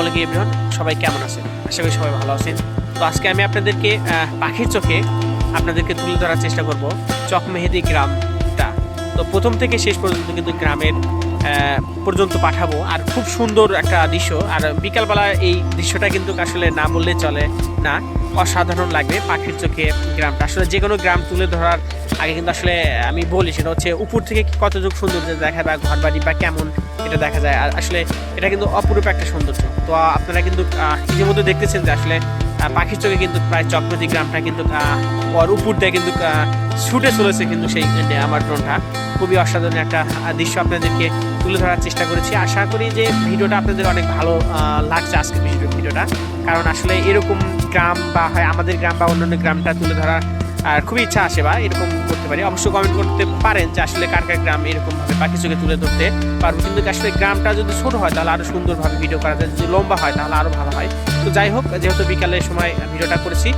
Everyone, সবাই কেমন আছেন? আশা করি সবাই ভালো আছেন। তো আজকে আমি আপনাদেরকে পাখির চোখে আপনাদেরকে তুলে ধরার চেষ্টা করব চকমেহেদি গ্রামটা। তো প্রথম থেকে শেষ পর্যন্ত কিন্তু গ্রামের পর্যন্ত পাঠাবো। আর খুব সুন্দর একটা দৃশ্য। আর বিকালবেলা এই দৃশ্যটা কিন্তু আসলে না বললে চলে না। অসাধারণ লাগবে পাখির চোখে গ্রামটা। আসলে যে কোনো গ্রাম তুলে ধরার আগে কিন্তু আসলে আমি বলি সেটা হচ্ছে উপর থেকে কতটুকু সৌন্দর্য দেখা বা ঘর বাড়ি বা কেমন এটা দেখা যায়। আর আসলে এটা কিন্তু অপরূপ একটা সৌন্দর্য। তো আপনারা কিন্তু ইতিমধ্যে দেখতেছেন যে আসলে পাখির চোখে কিন্তু প্রায় চক্রতি গ্রামটা কিন্তু ওর উপর দিয়ে কিন্তু ছুটে চলেছে কিন্তু সেই আমার ড্রোনটা। খুবই অসাধারণ একটা দৃশ্য আপনাদেরকে তুলে ধরার চেষ্টা করেছি। আশা করি যে ভিডিওটা আপনাদের অনেক ভালো লাগছে আজকে ভিডিও ভিডিওটা। কারণ আসলে এরকম গ্রাম বা হয় আমাদের গ্রাম বা অন্যান্য গ্রামটা তুলে ধরার আর খুবই ইচ্ছা আসে বা এরকম করতে পারি। অবশ্যই কমেন্ট করতে পারেন যে আসলে কার কার গ্রাম এরকম ভাবে পাখি চোখে তুলে ধরতে পারব। কিন্তু আসলে গ্রামটা যদি ছোট হয়, তাহলে আরও সুন্দরভাবে ভিডিও করা যায়। যদি লম্বা হয়, তাহলে আরও ভালো হয়। তো যাই হোক, যেহেতু বিকালের সময় ভিডিওটা করেছি